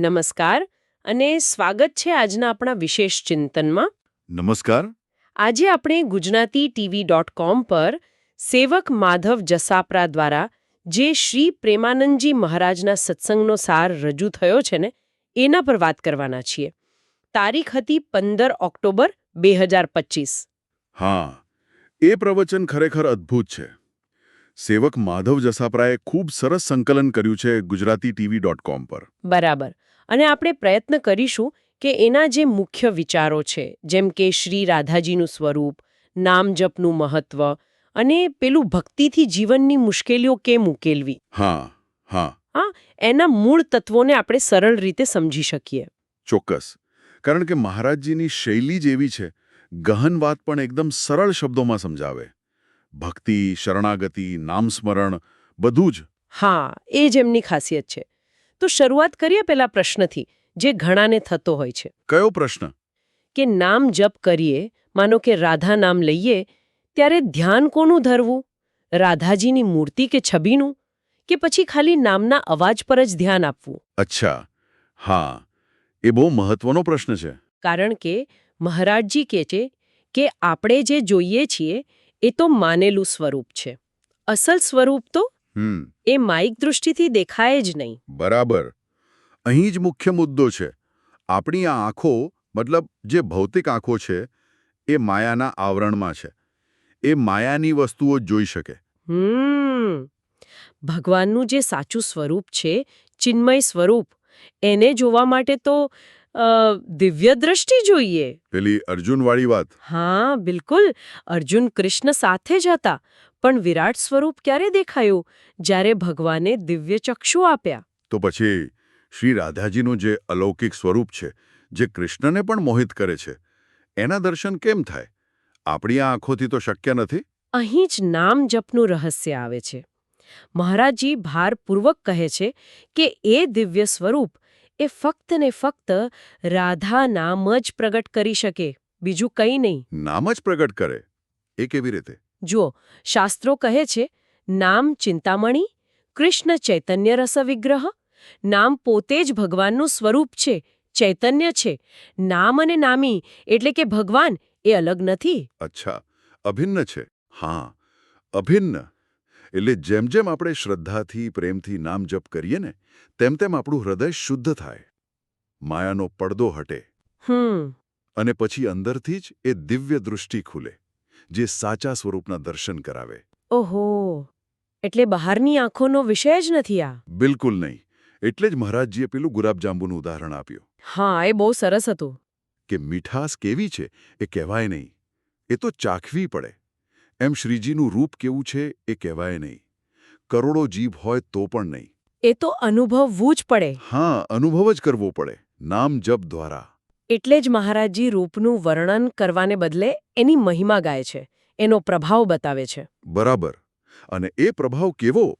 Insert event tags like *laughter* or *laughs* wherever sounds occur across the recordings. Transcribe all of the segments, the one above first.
નમસ્કાર અને સ્વાગત છે આજના આપણા વિશેષ ચિંતનમાં. નમસ્કાર. આજે આપણે ગુજરાતી ટીવી ડોટ કોમ પર સેવક માધવ જસાપરા દ્વારા જે શ્રી પ્રેમાનંદજી મહારાજના સત્સંગનો સાર રજૂ થયો છે ને એના પર વાત કરવાના છીએ. તારીખ હતી પંદર ઓક્ટોબર બે હજાર પચીસ. હા એ પ્રવચન ખરેખર અદ્ભુત છે. સેવક માધવ જસાપરાએ ખૂબ સરસ સંકલન કર્યું છે ગુજરાતી ટીવી ડોટ કોમ પર. બરાબર. અને આપણે પ્રયત્ન કરીશું કે એના જે મુખ્ય વિચારો છે જેમ કે શ્રી રાધાજીનું સ્વરૂપ નામ જપનું મહત્વ અને પેલું ભક્તિથી જીવનની મુશ્કેલીઓ કેમ ઉકેલવી? હા. હા એના મૂળ તત્વોને આપણે સરળ રીતે સમજી શકીએ. ચોક્કસ. કારણ કે મહારાજજીની શૈલી જ એવી છે ગહન વાત પણ એકદમ સરળ શબ્દોમાં સમજાવે. ભક્તિ શરણાગતિ નામસ્મરણ બધું જ. હા એ જ એમની ખાસિયત છે. તો શરૂઆત કરીએ પેલા પ્રશ્નથી જે ઘણાને થતો હોય છે. કયો પ્રશ્ન? કે નામ જપ કરીએ માનો કે રાધા નામ લઈએ ત્યારે ધ્યાન કોનું ધરવું? રાધાજીની મૂર્તિ કે છબીનું? કે પછી ખાલી નામના અવાજ પર જ ધ્યાન આપવું? અચ્છા. હા. એ બહુ મહત્વનો પ્રશ્ન છે. કારણ કે મહારાજજી કહે છે કે આપણે જે જોઈએ છીએ એ તો માનેલું સ્વરૂપ છે. અસલ સ્વરૂપ તો એ માઇક દૃષ્ટિથી દેખાય જ નહીં. બરાબર. અહીં જ મુખ્ય મુદ્દો છે. આપણી આ આંખો મતલબ જે ભૌતિક આંખો છે એ માયાના આવરણમાં છે. એ માયાની વસ્તુઓ જોઈ શકે. હમ. ભગવાનનું જે સાચું સ્વરૂપ છે ચિન્મય સ્વરૂપ એને જોવા માટે તો દિવ્ય દ્રષ્ટિ જોઈએ. પેલી અર્જુનવાળી વાત. હા બિલકુલ. અર્જુન કૃષ્ણ સાથે જ હતા. પણ વિરાટ સ્વરૂપ ક્યારે દેખાયું? જ્યારે ભગવાને દિવ્ય ચક્ષુ આપ્યા. તો પછી શ્રી રાધાજીનું જે અલૌકિક સ્વરૂપ છે જે કૃષ્ણને પણ મોહિત કરે છે એના દર્શન કેમ થાય? આપણી આ આંખોથી તો શક્ય નથી? અહીં જ નામ જપનું રહસ્ય આવે છે. મહારાજજી ભારપૂર્વક કહે છે કે એ દિવ્ય સ્વરૂપ એ ફક્ત ને ફક્ત રાધા નામ જ પ્રગટ કરી શકે. બીજું કંઈ નહીં. નામ જ પ્રગટ કરે? એ કેવી રીતે? જુઓ શાસ્ત્રો કહે છે નામ ચિંતામણી કૃષ્ણ ચૈતન્ય રસ વિગ્રહ નામ પોતે જ ભગવાનનું સ્વરૂપ છે ચૈતન્ય છે નામ અને નામી એટલે કે ભગવાન એ અલગ નથી. અચ્છા અભિન્ન છે હા અભિન્ન. એટલે જેમ જેમ આપણે શ્રદ્ધાથી પ્રેમથી નામ જપ કરીએ ને તેમ તેમ આપણું હૃદય શુદ્ધ થાય. માયાનો પડદો હટે. હમ. અને પછી અંદરથી જ એ દિવ્ય દૃષ્ટિ ખુલે. જે સાચા સ્વરૂપના દર્શન કરાવે. ઓહો એટલે બહારની આંખોનો વિષય જ નથી આ? બિલકુલ નહીં. એટલે જ મહારાજજીએ પેલું ગુલાબજાંબુનું ઉદાહરણ આપ્યું. હા એ બહુ સરસ હતું. કે મીઠાશ કેવી છે? એ કહેવાય નહીં. એ તો ચાખવી પડે. એમ શ્રીજીનું રૂપ કેવું છે? એ કહેવાય નહીં. કરોડો જીભ હોય તો પણ નહીં. એ તો અનુભવવું જ પડે. હા અનુભવ જ કરવો પડે. નામ જપ દ્વારા. એટલે જ મહારાજજી રૂપનું વર્ણન કરવાને બદલે એની મહિમા ગાય છે એનો પ્રભાવ બતાવે છે. બરાબર. અને એ પ્રભાવ કેવો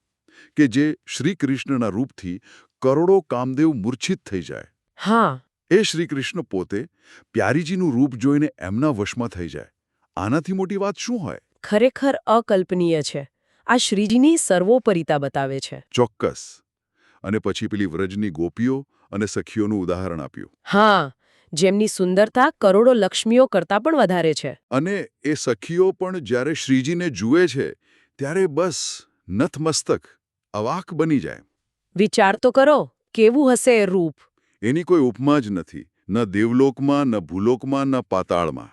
કે જે શ્રી કૃષ્ણના રૂપથી કરોડો કામદેવ મૂર્છિત થઈ જાય? હા. એ શ્રી કૃષ્ણ પોતે પ્યારીજીનું રૂપ જોઈને એમના વશમાં થઈ જાય. આનાથી મોટી વાત શું હોય? ખરેખર અકલ્પનીય છે. આ શ્રીજીની સર્વોપરિતા બતાવે છે. ચોક્કસ. અને પછી પેલી વ્રજની ગોપીઓ અને સખીઓનું ઉદાહરણ આપ્યું. હા. જેમની સુંદરતા કરોડો લક્ષ્મીઓ કરતાં પણ વધારે છે. અને એ સખીઓ પણ જ્યારે શ્રીજીને જુએ છે ત્યારે બસ નથમસ્તક અવાક બની જાય. વિચાર તો કરો કેવું હશે એ રૂપ? એની કોઈ ઉપમા જ નથી ન દેવલોકમાં ન ભૂલોકમાં ન પાતાળમાં.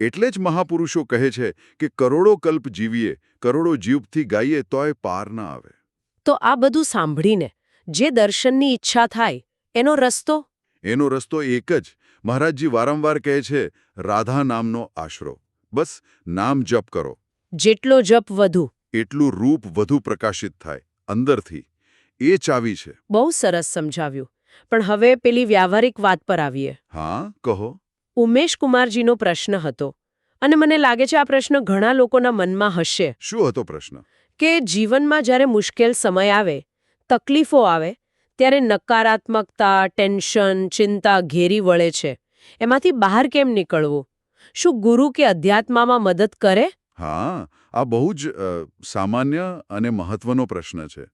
એટલે જ મહાપુરુષો કહે છે કે કરોડો કલ્પ જીવીએ કરોડો જીવથી ગાઈએ તોય પાર ના આવે. તો આ બધું સાંભળીને જે દર્શનની ઈચ્છા થાય એનો રસ્તો? એનો રસ્તો એક જ મહારાજજી વારંવાર કહે છે રાધા નામનો આશરો. બસ નામ જપ કરો. જેટલો જપ વધુ. એટલું રૂપ વધુ પ્રકાશિત થાય અંદરથી. એ ચાવી છે. બહુ સરસ સમજાવ્યું. પણ હવે પેલી વ્યાવહારિક વાત પર આવીએ. હા કહો. ઉમેશ કુમારજીનો પ્રશ્ન હતો. અને મને લાગે છે આ પ્રશ્ન ઘણા લોકોના મનમાં હશે. શું હતો પ્રશ્ન? કે જીવનમાં જ્યારે મુશ્કેલ સમય આવે તકલીફો આવે ત્યારે નકારાત્મકતા ટેન્શન ચિંતા ઘેરી વળે છે. એમાંથી બહાર કેમ નીકળવું? શું ગુરુ કે અધ્યાત્મામાં મદદ કરે? હા આ બહુ જ સામાન્ય અને મહત્વનો પ્રશ્ન છે.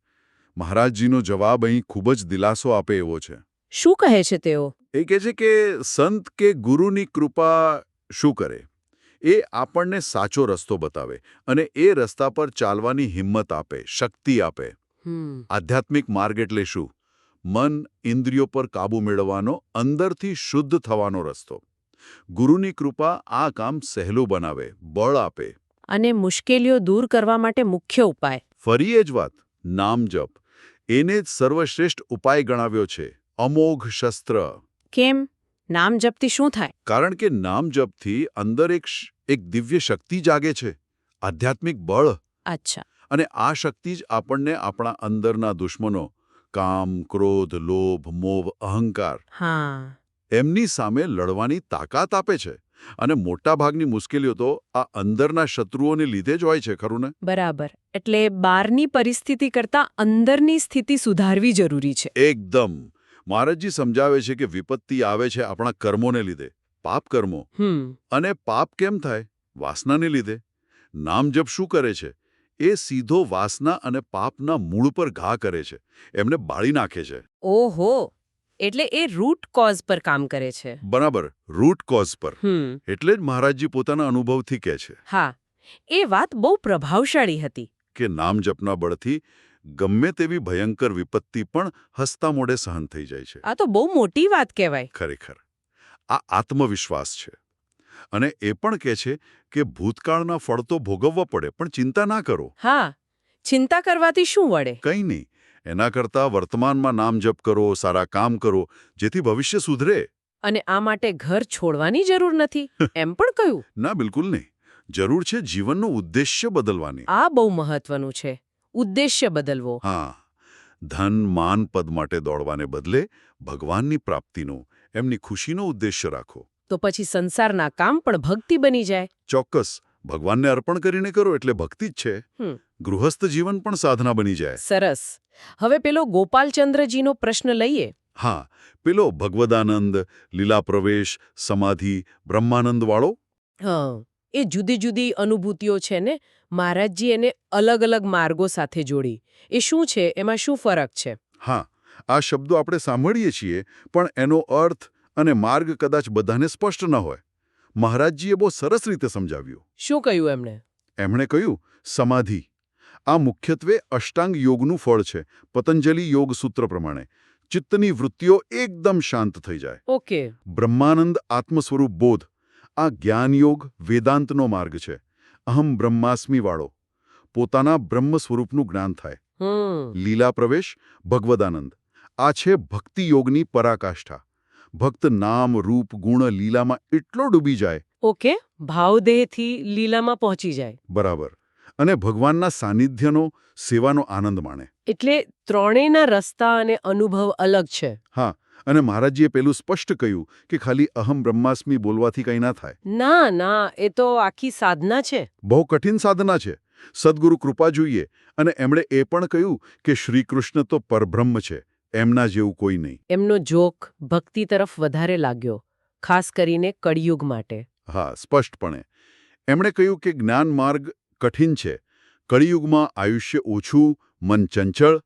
મહારાજજીનો જવાબ અહીં ખૂબ જ દિલાસો આપે એવો છે. શું કહે છે તેઓ? એ કહે છે કે સંત કે ગુરુની કૃપા શું કરે? એ આપણને સાચો રસ્તો બતાવે અને એ રસ્તા પર ચાલવાની હિંમત આપે શક્તિ આપે. આધ્યાત્મિક માર્ગ એટલે શું? મન ઇન્દ્રિયો પર કાબૂ મેળવવાનો અંદરથી શુદ્ધ થવાનો રસ્તો. ગુરુની કૃપા આ કામ સહેલું બનાવે બળ આપે. અને મુશ્કેલીઓ દૂર કરવા માટે મુખ્ય ઉપાય. ફરી એ જ વાત નામ જપ. એને જ સર્વશ્રેષ્ઠ ઉપાય ગણાવ્યો છે અમોઘ શસ્ત્ર. કેમ? નામ જપથી શું થાય? કારણ કે નામ જપથી અંદર એક એક દિવ્ય શક્તિ જાગે છે આધ્યાત્મિક બળ. અચ્છા. અને આ શક્તિ જ આપણને આપણા અંદરના દુશ્મનો કામ ક્રોધ લોભ મોભ અહંકાર. હા. એમની સામે લડવાની તાકાત આપે છે અને મોટાભાગની મુશ્કેલીઓ તો આ અંદરના શત્રુઓને લીધે જ હોય છે ખરું ને? બરાબર. એટલે બહારની પરિસ્થિતિ કરતા અંદરની સ્થિતિ સુધારવી જરૂરી છે. એકદમ. મહારાજજી સમજાવે છે કે વિપત્તિ આવે છે આપણા કર્મોને લીધે. પાપ કર્મો. હમ. અને પાપ કેમ થાય? વાસનાને લીધે. નામ જપ શું કરે છે? એ સીધો વાસના અને પાપના મૂળ પર ઘા કરે છે. એમને બાળી નાખે છે. ઓહો! એટલે એ રૂટ કોઝ પર કામ કરે છે. બરાબર રૂટ કોઝ પર. એટલે જ મહારાજજી પોતાના અનુભવથી કહે છે. હા એ વાત બહુ પ્રભાવશાળી હતી. કે નામ જપના બળથી ગમે તેવી ભયંકર વિપત્તિ પણ હસતા મોડે સહન થઈ જાય છે. આ તો બહુ મોટી વાત કહેવાય. ખરેખર. આ આત્મવિશ્વાસ છે. અને એ પણ કહે છે કે ભૂતકાળના ફળ તો ભોગવવા પડે પણ ચિંતા ના કરો. હા ચિંતા કરવાથી શું વળે? કંઈ નહીં. એના કરતાં વર્તમાનમાં નામ જપ કરો સારા કામ કરો જેથી ભવિષ્ય સુધરે. અને આ માટે ઘર છોડવાની જરૂર નથી *laughs* એમ પણ કહ્યું. ના બિલકુલ નહીં. જરૂર છે જીવનનો ઉદ્દેશ્ય બદલવાની. આ બહુ મહત્વનું છે. ઉદ્દેશ્ય બદલવો. હા. ધન માન પદ માટે દોડવાને બદલે ભગવાનની પ્રાપ્તિનો એમની ખુશીનો ઉદ્દેશ્ય રાખો. તો પછી સંસારના કામ પણ ભક્તિ બની જાય. ચોક્કસ. ભગવાનને અર્પણ કરીને કરો એટલે ભક્તિ જ છે. ગૃહસ્થ જીવન પણ સાધના બની જાય. સરસ. હવે પેલો ગોપાલચંદ્રજીનો પ્રશ્ન લઈએ. હા. પેલો ભગવદાનંદ લીલા પ્રવેશ સમાધિ બ્રહ્માનંદ વાળો હા. એ જુદી જુદી અનુભૂતિઓ છે ને મહારાજજી એને અલગ અલગ માર્ગો સાથે જોડી. એ શું છે? એમાં શું ફરક છે? હા. આ શબ્દો આપણે સાંભળીએ છીએ પણ એનો અર્થ અને માર્ગ કદાચ બધાને સ્પષ્ટ ન હોય. મહારાજજીએ બહુ સરસ રીતે સમજાવ્યું. શું કહ્યું એમણે? એમણે કહ્યું સમાધિ. આ મુખ્યત્વે અષ્ટાંગ યોગનું ફળ છે પતંજલિ યોગ સૂત્ર પ્રમાણે. ચિત્તની વૃત્તિઓ એકદમ શાંત થઈ જાય. ઓકે. બ્રહ્માનંદ આત્મસ્વરૂપ બોધ. આ જ્ઞાનયોગ વેદાંતનો માર્ગ છે. અહમ બ્રહ્માસ્મી વાળો. પોતાના બ્રહ્મ સ્વરૂપનું જ્ઞાન થાય. લીલા પ્રવેશ ભગવદાનંદ. આ છે ભક્તિ યોગની પરાકાષ્ઠા. ભક્ત નામ રૂપ ગુણ લીલામાં એટલો ડૂબી જાય. ઓકે ભાવદેહથી લીલામાં પહોંચી જાય. બરાબર. અને ભગવાનના સાનિધ્યનો સેવાનો આનંદ માણે. એટલે ત્રણેયના રસ્તા અને અનુભવ અલગ છે. હા અને મહારાજજીએ પેલું સ્પષ્ટ કહ્યું કે ખાલી અહમ બ્રહ્માસ્મી બોલવાથી કંઈ ના થાય. ના ના એ તો આખી સાધના છે. બહુ કઠિન સાધના છે. સદગુરુ કૃપા જોઈએ અને એમણે એ પણ કહ્યું કે શ્રીકૃષ્ણ તો પરબ્રહ્મ છે. એમના જેવું કોઈ નહીં. એમનો જોક ભક્તિ તરફ વધારે લાગ્યો ખાસ કરીને કળિયુગ માટે. હા સ્પષ્ટપણે. એમણે કહ્યું કે જ્ઞાન માર્ગ કઠિન છે. કળિયુગમાં આયુષ્ય ઓછું મન ચંચળ.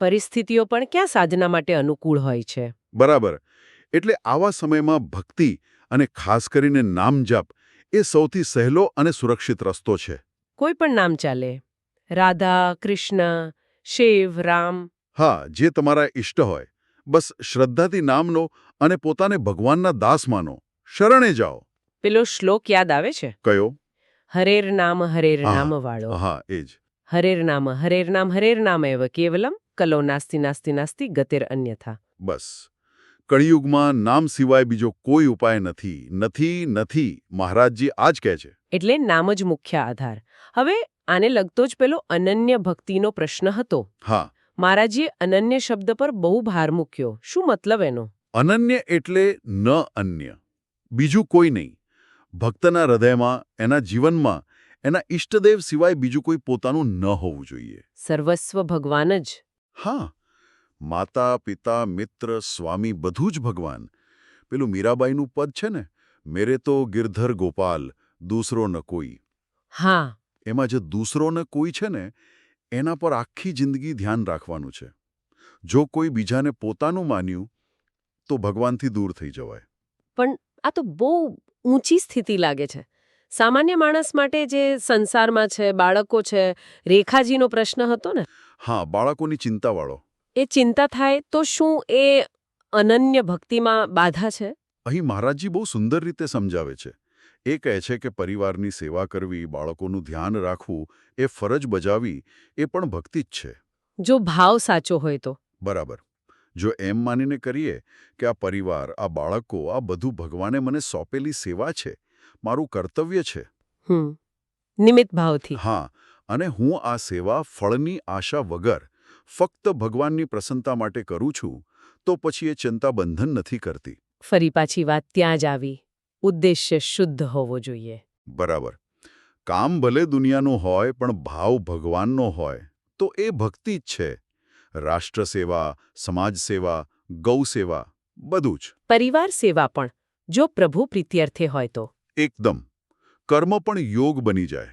પરિસ્થિતિઓ પણ ક્યાં સાધના માટે અનુકૂળ હોય છે? બરાબર. એટલે આવા સમયમાં ભક્તિ અને ખાસ કરીને નામ જપ એ સૌથી સહેલો અને સુરક્ષિત રસ્તો છે. કોઈ પણ નામ ચાલે. રાધા કૃષ્ણ શિવ રામ હા જે તમારા ઇષ્ટ હોય. બસ શ્રદ્ધાથી નામનો અને પોતાને ભગવાનના દાસ માનો. શરણે જાઓ. પેલો શ્લોક યાદ આવે છે? કયો? હરેર નામ હરેર. નામ વાળો. હા એ જ હરેર નામ હરેર નામ હરેર નામ એવ કેવલમ કલો નાસ્તી નાસ્તી નાસ્તી ગતિર અન્યથા. બસ. કળિયુગમાં નામ સિવાય બીજો કોઈ ઉપાય નથી. નથી નથી. મહારાજજી આ જ કહે છે. એટલે નામ જ મુખ્ય આધાર. હવે આને લગતો જ પેલો અનન્ય ભક્તિનો પ્રશ્ન હતો. હા. મહારાજીએ અનન્ય શબ્દ પર બહુ ભાર મૂક્યો. શું મતલબ એનો? અનન્ય એટલે ન અન્ય. બીજું કોઈ નહીં. ભક્તના હૃદયમાં એના જીવનમાં એના ઇષ્ટદેવ સિવાય બીજું કોઈ પોતાનું ન હોવું જોઈએ. સર્વસ્વ ભગવાન જ. હા. માતા પિતા મિત્ર સ્વામી બધું જ ભગવાન. પેલું મીરાબાઈનું પદ છે ને મેરે તો ગિરધર ગોપાલ દૂસરો ન કોઈ. હા. એમાં જે દૂસરો ન કોઈ છે ને એના પર આખી જિંદગી ધ્યાન રાખવાનું છે. જો કોઈ બીજાને પોતાનું માન્યું તો ભગવાનથી દૂર થઈ જવાય. પણ આ તો બહુ ઊંચી સ્થિતિ લાગે છે. સામાન્ય માણસ માટે જે સંસારમાં છે બાળકો છે રેખાજીનો પ્રશ્ન હતો ને? હા બાળકોની ચિંતાવાળો. એ ચિંતા થાય તો શું એ અનન્ય ભક્તિમાં બાધા છે? અહીં મહારાજજી બહુ સુંદર રીતે સમજાવે છે. એ કહે છે કે પરિવારની સેવા કરવી બાળકોનું ધ્યાન રાખવું એ ફરજ બજાવી એ પણ ભક્તિ જ છે. જો ભાવ સાચો હોય તો. બરાબર. જો એમ માનીને કરીએ કે આ પરિવાર આ બાળકો આ બધું ભગવાને મને સોંપેલી સેવા છે મારું કર્તવ્ય છે. નિમિત ભાવથી. હા અને હું આ સેવા ફળની આશા વગર ફક્ત ભગવાનની પ્રસન્નતા માટે કરું છું તો પછી એ ચિંતા બંધન નથી કરતી. ફરી પાછી વાત ત્યાં જ આવી. ઉદ્દેશ્ય શુદ્ધ હોવો જોઈએ. બરાબર. કામ ભલે દુનિયાનું હોય પણ ભાવ ભગવાનનો હોય તો એ ભક્તિ જ છે. રાષ્ટ્ર સેવા સમાજ સેવા ગૌ સેવા બધું જ. પરિવાર સેવા પણ જો પ્રભુ પ્રીત્યર્થે હોય તો. એકદમ. કર્મ પણ યોગ બની જાય.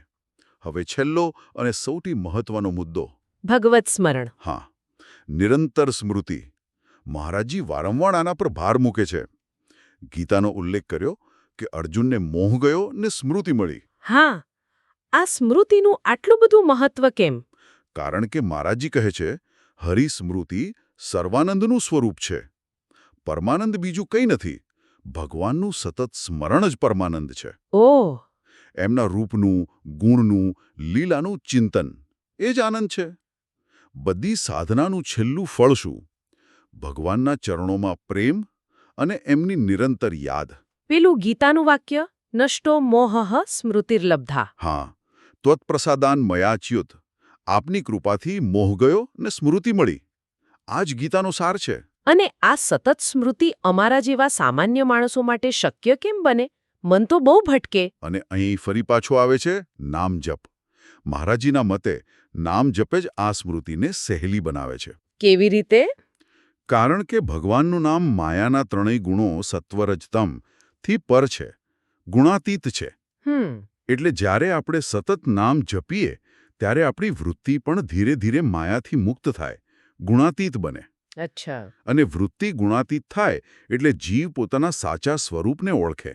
હવે છેલ્લો અને સૌથી મહત્વનો મુદ્દો. ભગવત સ્મરણ. હા. નિરંતર સ્મૃતિ. મહારાજજી વારંવાર આના પર ભાર મૂકે છે. ગીતાનો ઉલ્લેખ કર્યો કે અર્જુનને મોહ ગયો ને સ્મૃતિ મળી? હા. આ સ્મૃતિનું આટલું બધું મહત્વ કેમ? કારણ કે મહારાજજી કહે છે હરિસ્મૃતિ સર્વાનંદનું સ્વરૂપ છે. પરમાનંદ બીજું કંઈ નથી. ભગવાનનું સતત સ્મરણ જ પરમાનંદ છે. ઓહ એમના રૂપનું ગુણનું લીલાનું ચિંતન એ જ આનંદ છે. બધી સાધનાનું છેલ્લું ફળ શું? ભગવાનના ચરણોમાં પ્રેમ અને એમની નિરંતર યાદ. પેલું ગીતાનું વાક્ય નષ્ટો મોહ સ્મૃતિર્લબ્ધા. હા ત્વત્પ્રસાદાન મયાચ્યુત. આપની કૃપાથી મોહ ગયો ને સ્મૃતિ મળી. આ જ ગીતાનો સાર છે. અને આ સતત સ્મૃતિ અમારા જેવા સામાન્ય માણસો માટે શક્ય કેમ બને? મન તો બહુ ભટકે. અને અહીં ફરી પાછો આવે છે નામ જપ. મહારાજીના મતે નામ જપે જ આ સ્મૃતિને સહેલી બનાવે છે. કેવી રીતે? કારણ કે ભગવાનનું નામ માયાના ત્રણેય ગુણો સત્વરજતમ થી પર છે ગુણાતીત છે. એટલે જ્યારે આપણે સતત નામ જપીએ ત્યારે આપણી વૃત્તિ પણ ધીરે ધીરે માયાથી મુક્ત થાય ગુણાતીત બને. અચ્છા. અને વૃત્તિ ગુણાતીત થાય એટલે જીવ પોતાના સાચા સ્વરૂપને ઓળખે.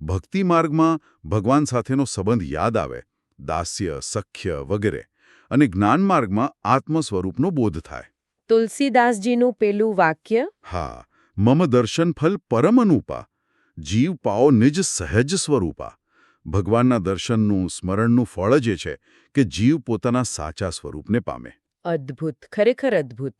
ભક્તિ માર્ગમાં ભગવાન સાથેનો સંબંધ યાદ આવે દાસ્ય સખ્ય વગેરે અને જ્ઞાન માર્ગમાં આત્મ સ્વરૂપનો બોધ થાય. તુલસીદાસજીનું પેલું વાક્ય? હા મમ દર્શન ફલ પરમ અનુપા જીવ પાઓ નિજ સહેજ સ્વરૂપા. ભગવાનના દર્શનનું સ્મરણનું ફળ જ એ છે કે જીવ પોતાના સાચા સ્વરૂપને પામે. અદ્ભુત ખરેખર અદ્ભુત.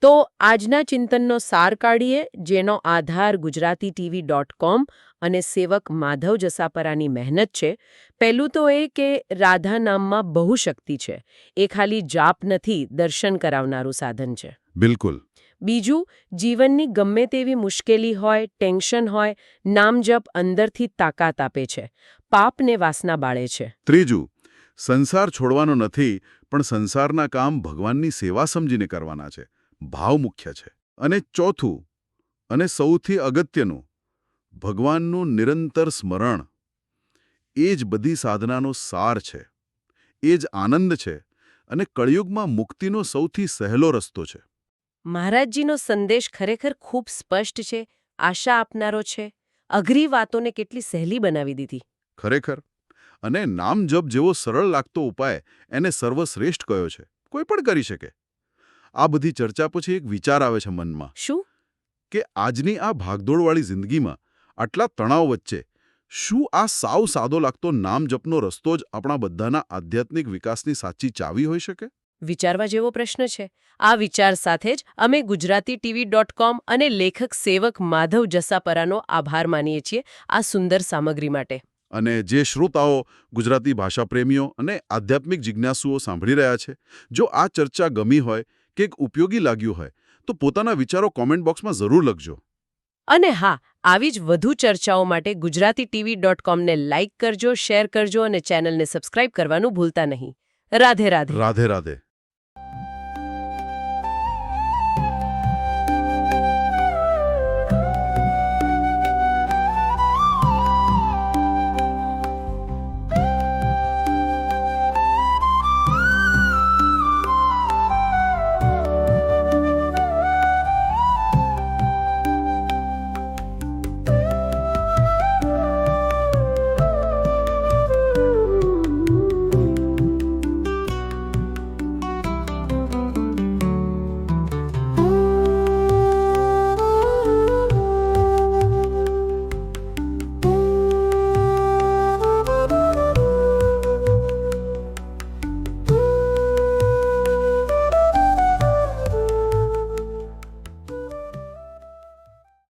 તો આજના ચિંતનનો સાર કાઢીએ જેનો આધાર ગુજરાતી ટીવી ડોટ કોમ અને સેવક માધવ જસાપરાની મહેનત છે. પહેલું તો એ કે રાધા નામમાં બહુ શક્તિ છે. એ ખાલી જાપ નથી દર્શન કરાવનારું સાધન છે. બિલકુલ. બીજું, જીવનની ગમે તેવી મુશ્કેલી હોય, ટેન્શન હોય નામ જપ અંદરથી તાકાત આપે છે, પાપને વાસના બાળે છે. ત્રીજું, સંસાર છોડવાનો નથી, પણ સંસારના કામ ભગવાનની સેવા સમજીને કરવાના છે, ભાવ મુખ્ય છે. અને ચોથું, અને સૌથી અગત્યનું, ભગવાનનું નિરંતર સ્મરણ. એ જ બધી સાધનાનો સાર છે, એ જ આનંદ છે, અને કળિયુગમાં મુક્તિનો સૌથી સહેલો રસ્તો છે. મહારાજજીનો સંદેશ ખરેખર ખૂબ સ્પષ્ટ છે આશા આપનારો છે. અઘરી વાતોને કેટલી સહેલી બનાવી દીધી. ખરેખર? અને નામ જપ જેવો સરળ લાગતો ઉપાય એને સર્વશ્રેષ્ઠ કયો છે? કોઈ પણ કરી શકે. આ બધી ચર્ચા પછી એક વિચાર આવે છે મનમાં. શું? કે આજની આ ભાગદોડવાળી જિંદગીમાં આટલા તણાવ વચ્ચે શું આ સાવ સાદો લાગતો નામ જપનો રસ્તો જ આપણા બધાના આધ્યાત્મિક વિકાસની સાચી ચાવી હોઈ શકે? વિચારવા જેવો પ્રશ્ન છે. આ વિચાર સાથે જ અમે ગુજરાતી ટીવી ડોટ કોમ અને લેખક સેવક માધવ જસાપરાનો આભાર માનીએ છીએ આ સુંદર સામગ્રી માટે. અને જે શ્રોતાઓ ગુજરાતી ભાષા પ્રેમીઓ અને આધ્યાત્મિક જિજ્ઞાસુઓ સાંભળી રહ્યા છે જો આ ચર્ચા ગમી હોય કે એક ઉપયોગી લાગ્યું હોય તો પોતાના વિચારો કોમેન્ટ બોક્સમાં જરૂર લખજો. અને હા આવી જ વધુ ચર્ચાઓ માટે ગુજરાતી ટીવી ડોટ કોમને લાઇક કરજો શેર કરજો અને ચેનલને સબસ્ક્રાઇબ કરવાનું ભૂલતા નહીં. રાધે રાધે. રાધે રાધે.